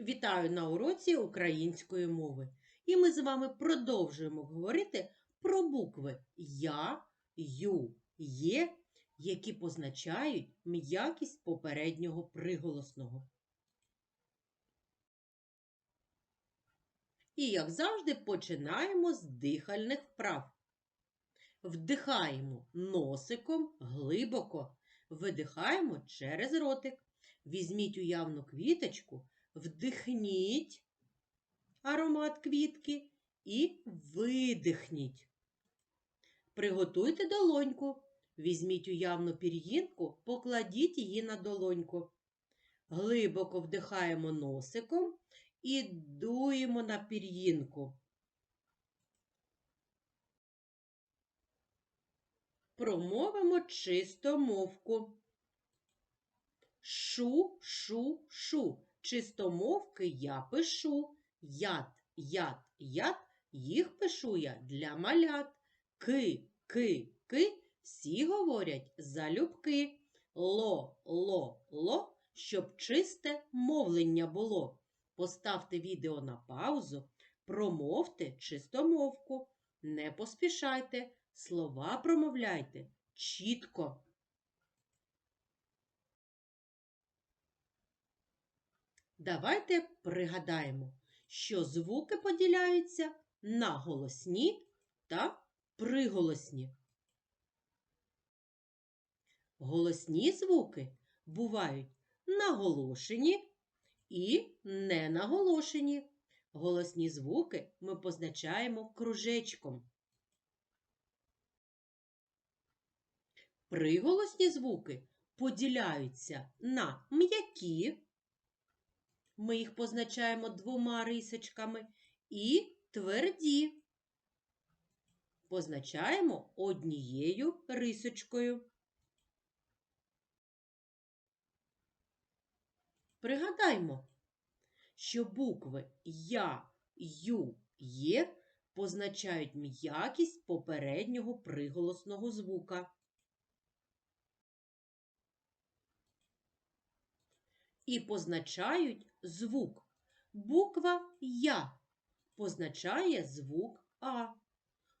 Вітаю на уроці української мови. І ми з вами продовжуємо говорити про букви Я, Ю, Є, які позначають м'якість попереднього приголосного. І, як завжди, починаємо з дихальних вправ. Вдихаємо носиком глибоко, видихаємо через ротик. Візьміть уявну квіточку, вдихніть аромат квітки і видихніть. Приготуйте долоньку. Візьміть уявну пір'їнку, покладіть її на долоньку. Глибоко вдихаємо носиком і дуємо на пір'їнку. Промовимо чистомовку. Шу, шу, шу. Чистомовки я пишу. Яд, яд, яд. Їх пишу я для малят. Ки, ки, ки. Всі говорять залюбки. Ло, ло, ло, щоб чисте мовлення було. Поставте відео на паузу, промовте чистомовку. Не поспішайте, слова промовляйте чітко. Давайте пригадаємо, що звуки поділяються на голосні та приголосні. Голосні звуки бувають наголошені і ненаголошені. Голосні звуки ми позначаємо кружечком. Приголосні звуки поділяються на м'які ми їх позначаємо двома рисочками, і тверді позначаємо однією рисочкою. Пригадаймо, що букви Я, Ю, Є позначають м'якість попереднього приголосного звука. і позначають звук. Буква Я позначає звук А.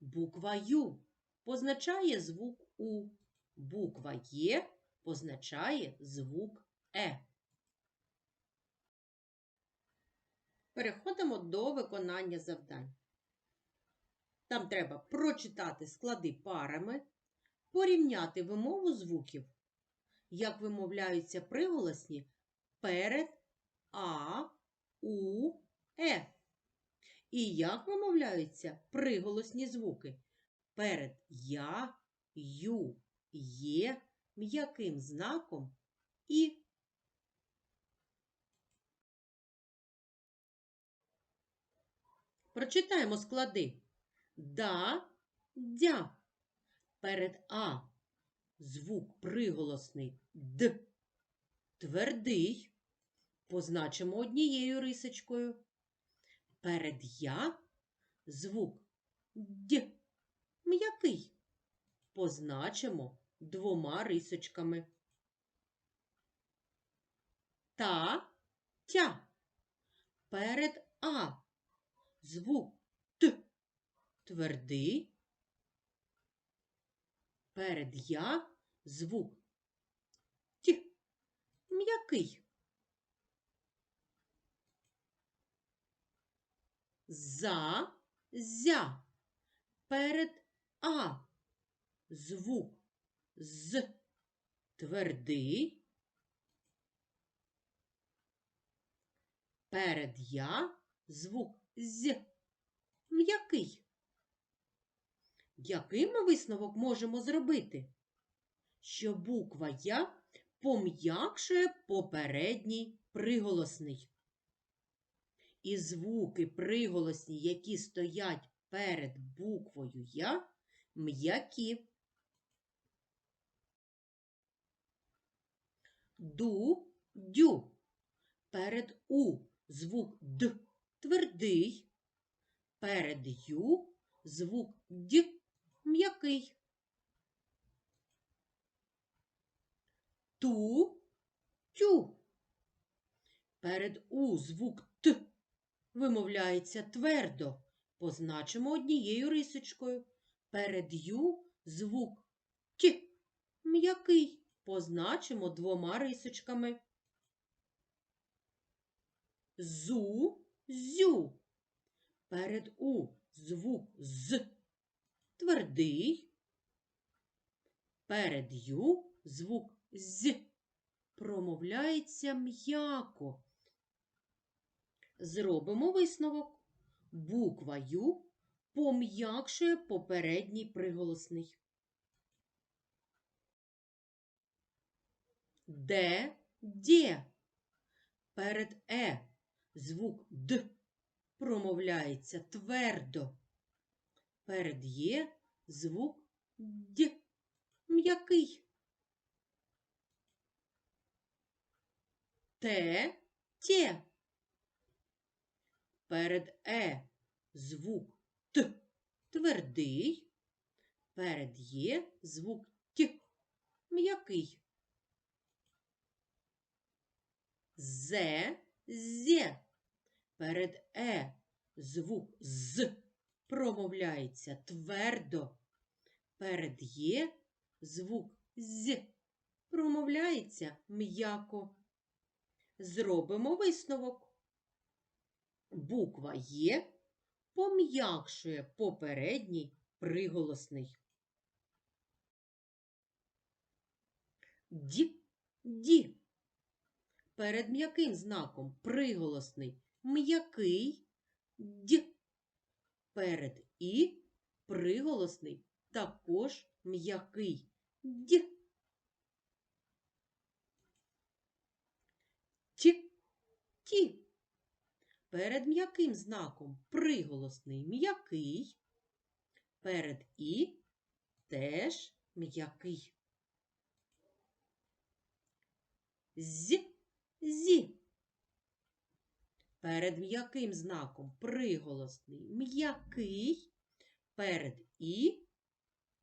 Буква Ю позначає звук У. Буква Є позначає звук Е. Переходимо до виконання завдань. Там треба прочитати склади парами, порівняти вимову звуків, як вимовляються приголосні перед А, У, Е. І як вимовляються приголосні звуки? Перед Я, Ю, Є, м'яким знаком І. Прочитаємо склади. Да, дя. Перед А звук приголосний Д. Твердий позначимо однією рисочкою. Перед я звук Д м'який позначимо двома рисочками. Та тя. Перед А звук Т твердий. Перед я звук Т м'який. За, зя. Перед А звук з твердий. Перед я звук з м'який. Який ми висновок можемо зробити? Що буква Я пом'якшує попередній приголосний. І звуки приголосні, які стоять перед буквою Я, м'які. Ду, дю. Перед У звук Д твердий. Перед Ю звук Д м'який. Ту, тю. Перед У звук вимовляється твердо. Позначимо однією рисочкою. Перед Ю звук Т м'який. Позначимо двома рисочками. Зу, зю. Перед У звук З твердий. Перед Ю звук З промовляється м'яко. Зробимо висновок. Буква Ю пом'якшує попередній приголосний. Де, де. Перед Е звук Д промовляється твердо. Перед Є звук Д м'який. Те, те. Перед Е звук Т твердий. Перед Є звук Т м'який. Зе, зе. Перед Е звук З промовляється твердо. Перед Є звук З промовляється м'яко. Зробимо висновок. Буква Є пом'якшує попередній приголосний. Ді, ді. Перед м'яким знаком приголосний м'який д. Перед і приголосний також м'який д. Ті, ті. Перед м'яким знаком приголосний м'який. Перед і теж м'який. З, зі. Перед м'яким знаком приголосний м'який. Перед і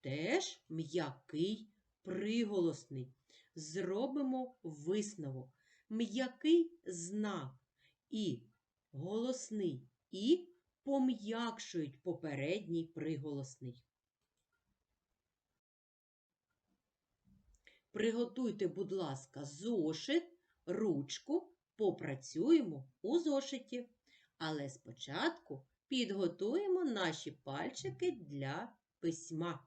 теж м'який приголосний. Зробимо висновок. М'який знак і голосний і пом'якшують попередній приголосний. Приготуйте, будь ласка, зошит, ручку, попрацюємо у зошиті. Але спочатку підготуємо наші пальчики для письма.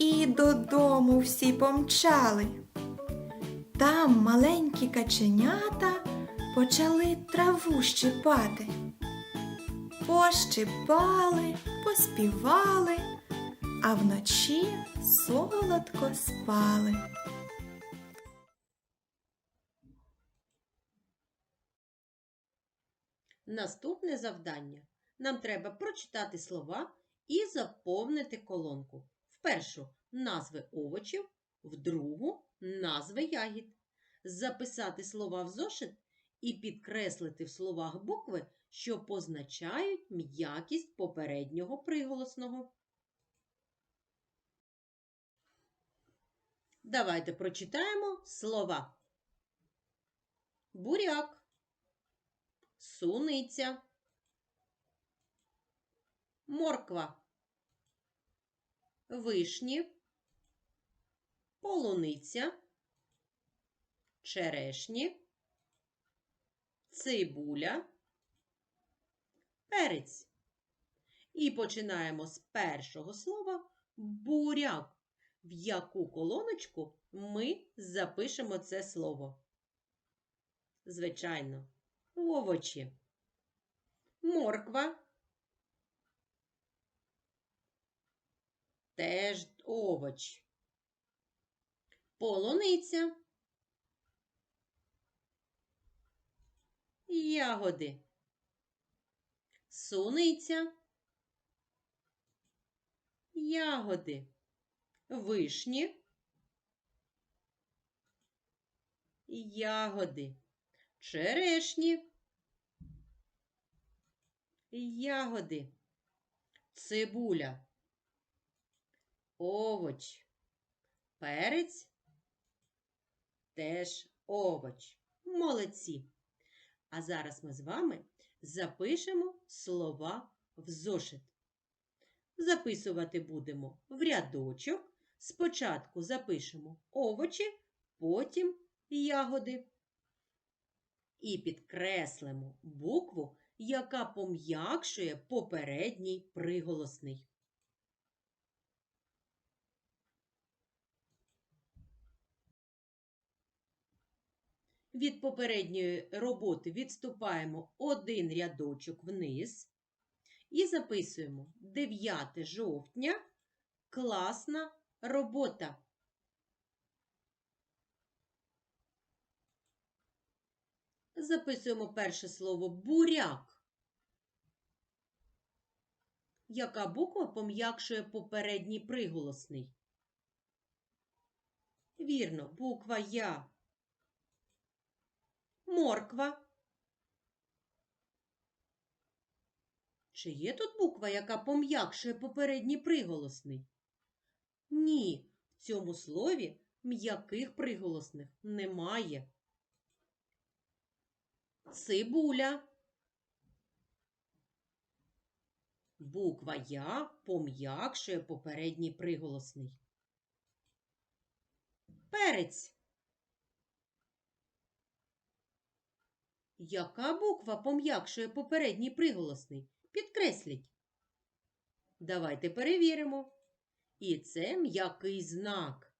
і додому всі помчали. Там маленькі каченята почали траву щипати. Пощипали, поспівали, а вночі солодко спали. Наступне завдання. Нам треба прочитати слова і заповнити колонку. В назви овочів, в другу назви ягід. Записати слова в зошит і підкреслити в словах букви, що позначають м'якість попереднього приголосного. Давайте прочитаємо слова. Буряк, суниця, морква, вишні, полуниця, черешні, цибуля, перець. І починаємо з першого слова буряк, в яку колоночку ми запишемо це слово. Звичайно, овочі. Морква. Теж овоч. Полуниця. Ягоди. Суниця. Ягоди. Вишні. Ягоди. Черешні. Ягоди. Цибуля. Овоч. Перець. Теж овоч. Молодці. А зараз ми з вами запишемо слова в зошит. Записувати будемо в рядочок. Спочатку запишемо овочі, потім ягоди. І підкреслимо букву, яка пом'якшує попередній приголосний. Від попередньої роботи відступаємо один рядочок вниз і записуємо 9 жовтня. Класна робота. Записуємо перше слово буряк. Яка буква пом'якшує попередній приголосний? Вірно, буква Я. Морква. Чи є тут буква, яка пом'якшує попередній приголосний? Ні, в цьому слові м'яких приголосних немає. Цибуля. Буква Я пом'якшує попередній приголосний. Перець. Яка буква пом'якшує попередній приголосний? Підкресліть. Давайте перевіримо. І це м'який знак.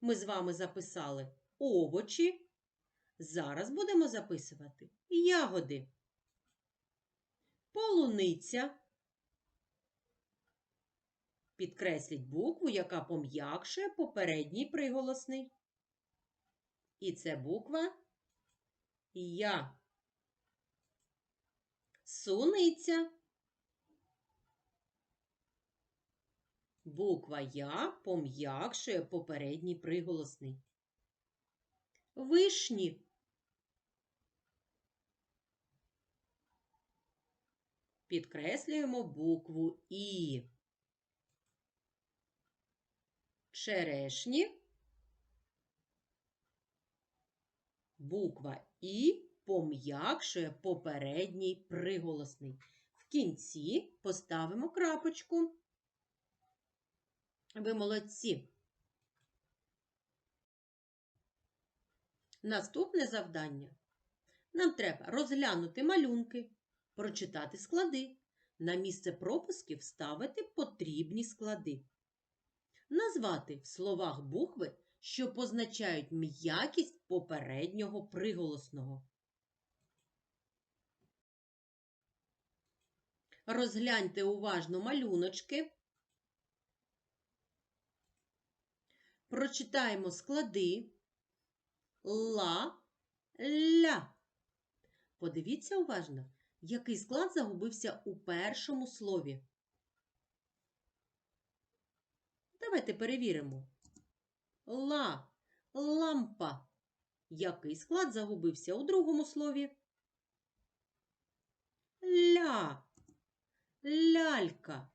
Ми з вами записали овочі. Зараз будемо записувати ягоди. Полуниця. Підкресліть букву, яка пом'якшує попередній приголосний. І це буква Я. Суниця. Буква Я пом'якшує попередній приголосний. Вишні. Підкреслюємо букву І. Черешні. Буква І пом'якшує попередній приголосний. В кінці поставимо крапочку. Ви молодці. Наступне завдання. Нам треба розглянути малюнки, прочитати склади. На місце пропусків вставити потрібні склади. Назвати в словах букви, що позначають м'якість попереднього приголосного. Розгляньте уважно малюночки. Прочитаємо склади ла, ля. Подивіться уважно, який склад загубився у першому слові. Давайте перевіримо. Ла, лампа. Який склад загубився у другому слові? Ля, лялька.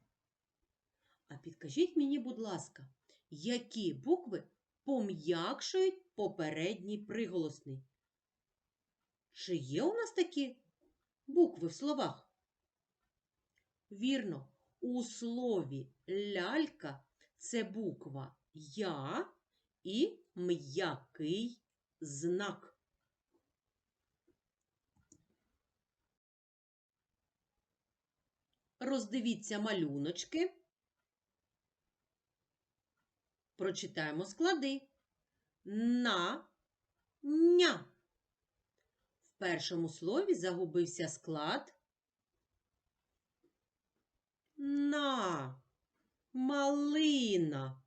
А підкажіть мені, будь ласка, які букви пом'якшують попередній приголосний? Чи є у нас такі букви в словах? Вірно, у слові лялька це буква Я і м'який знак. Роздивіться малюночки. Прочитаємо склади. На, ня. В першому слові загубився склад на, малина.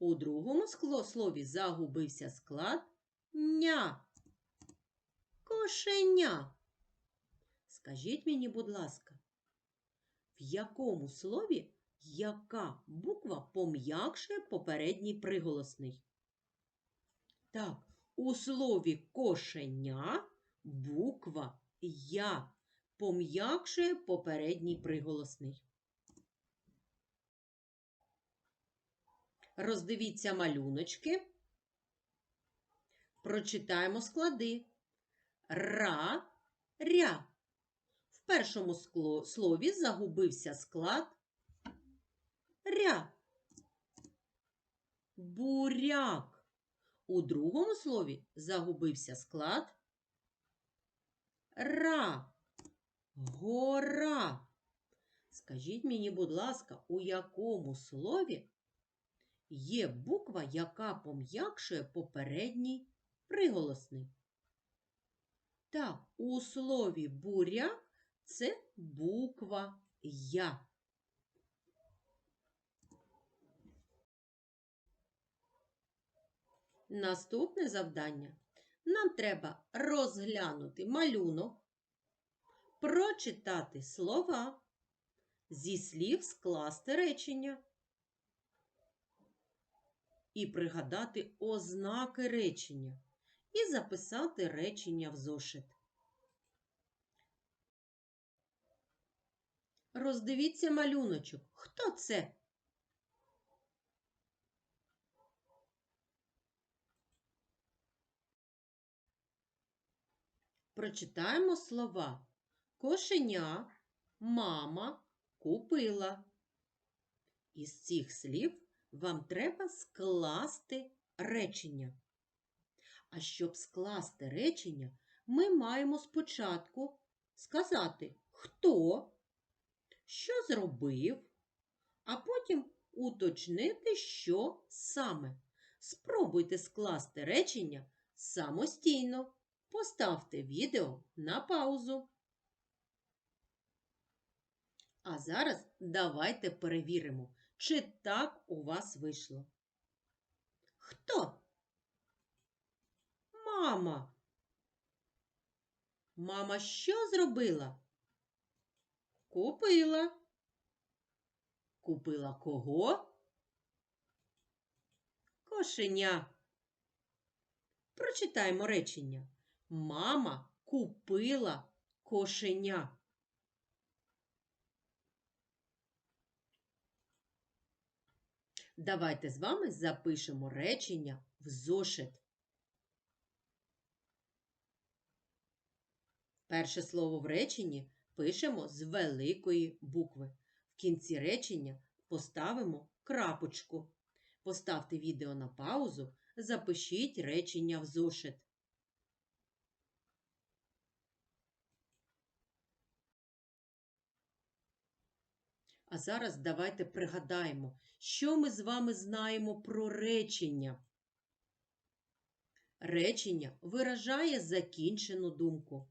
У другому слові загубився склад ня, кошеня. Скажіть мені, будь ласка, в якому слові яка буква пом'якшує попередній приголосний? Так, у слові кошеня буква Я пом'якшує попередній приголосний. Роздивіться малюночки. Прочитаємо склади. Ра, ря. В першому слові загубився склад ря. Буряк. У другому слові загубився склад ра. Гора. Скажіть мені, будь ласка, у якому слові є буква, яка пом'якшує попередній приголосний? Так, у слові буряк це буква Я. Наступне завдання. Нам треба розглянути малюнок, прочитати слова, зі слів скласти речення і пригадати ознаки речення і записати речення в зошит. Роздивіться малюночок. Хто це? Прочитаємо слова. Кошеня, мама, купила. Із цих слів вам треба скласти речення. А щоб скласти речення, ми маємо спочатку сказати, хто, що зробив, а потім уточнити, що саме. Спробуйте скласти речення самостійно. Поставте відео на паузу. А зараз давайте перевіримо, чи так у вас вийшло. Хто? Мама. Мама що зробила? Купила. Купила кого? Кошеня. Прочитаємо речення. Мама купила кошеня. Давайте з вами запишемо речення в зошит. Перше слово в реченні пишемо з великої букви. В кінці речення поставимо крапочку. Поставте відео на паузу, запишіть речення в зошит. А зараз давайте пригадаємо, що ми з вами знаємо про речення. Речення виражає закінчену думку.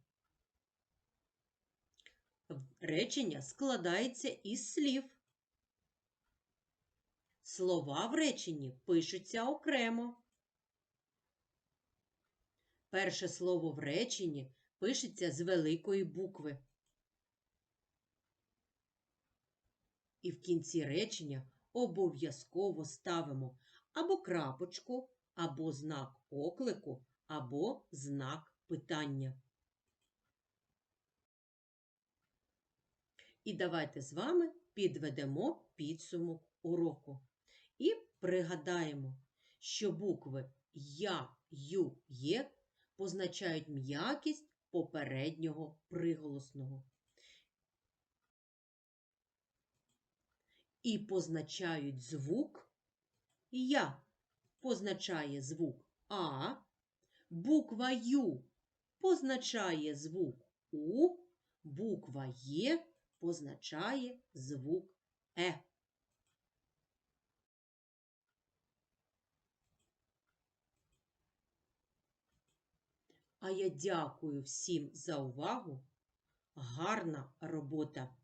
Речення складається із слів. Слова в реченні пишуться окремо. Перше слово в реченні пишеться з великої букви. І в кінці речення обов'язково ставимо або крапочку, або знак оклику, або знак питання. І давайте з вами підведемо підсумок уроку. І пригадаємо, що букви Я, Ю, Є позначають м'якість попереднього приголосного. І позначають звук Я. позначає звук А, буква Ю позначає звук У, буква Є позначає звук Е. А я дякую всім за увагу. Гарна робота!